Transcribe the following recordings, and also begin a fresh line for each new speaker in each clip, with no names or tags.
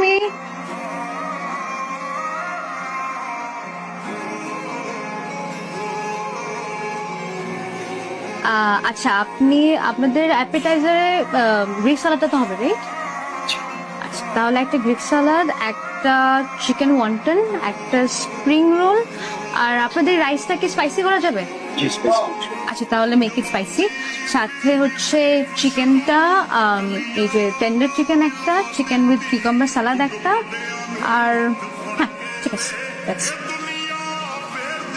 Me আচ্ছা আপনি আপনাদের অ্যাপেটাইজারে গ্রিক সালাদটা তো হবে রাইট আচ্ছা তাহলে একটা গ্রিক সালাদ একটা চিকেন ওয়ান্টন একটা স্প্রিং রোল আর আপনাদের রাইসটা কি স্পাইসি করা যাবে? আচ্ছা তাহলে মেক ইট স্পাইসি সাথে হচ্ছে চিকেনটা এই যে টেন্ডার চিকেন একটা চিকেন উইথ কিকম্বার সালাদ একটা আর হ্যাঁ ঠিক আছে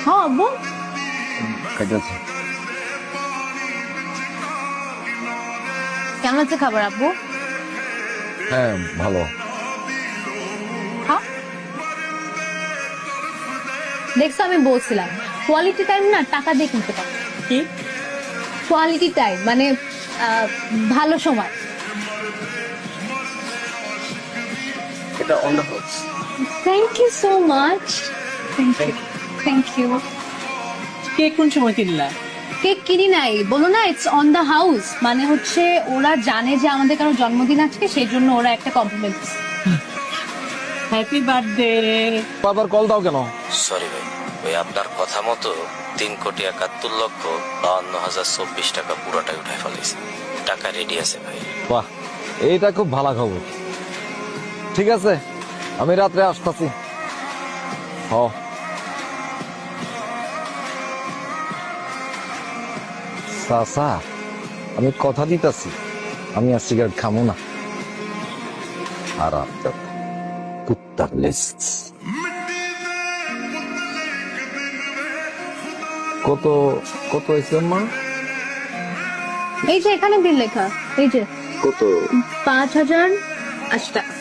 হ্যাঁ আব্বু? কেমন আছে খাবার আব্বু?
হ্যাঁ ভালো।
হ্যাঁ? দেখছ আমি বলছিলাম। কোয়ালিটি টাইম না টাকা দিয়ে কিনতে পারো।
কি?
কোয়ালিটি টাইম মানে ভালো সময়।
এটা on the house
thank you so much thank you thank you
কে কোন সময় কিনলা?
কেক কিনি নাই? বলো না ইটস অন দ্য হাউস মানে হচ্ছে ওরা জানে যে আমাদের কারও জন্মদিন আজকে সেই জন্য ওরা একটা কমপ্লিমেন্ট
হ্যাপি বার্থডে
বারবার কল দাও কেন?
সরি ভাই। ওই আপনার কথা মতো তিন কোটি একাত্তর লক্ষ বাউন্ন হাজার চব্বিশ টাকা পুরোটাই উঠাই ফেলেছি। টাকা রেডি আছে ভাই।
বাহ এইটা খুব ভালো খবর। ঠিক আছে আমি রাত্রে আসতেছি। হ চাচা আমি কথা দিতাছি। আমি আর সিগারেট খামো না। আর আপনার কুত্তার লিস্ট কত কত হয়েছে মা?
এই যে এখানে বিল লেখা এই যে।
কত?
পাঁচ হাজার আশি টাকা।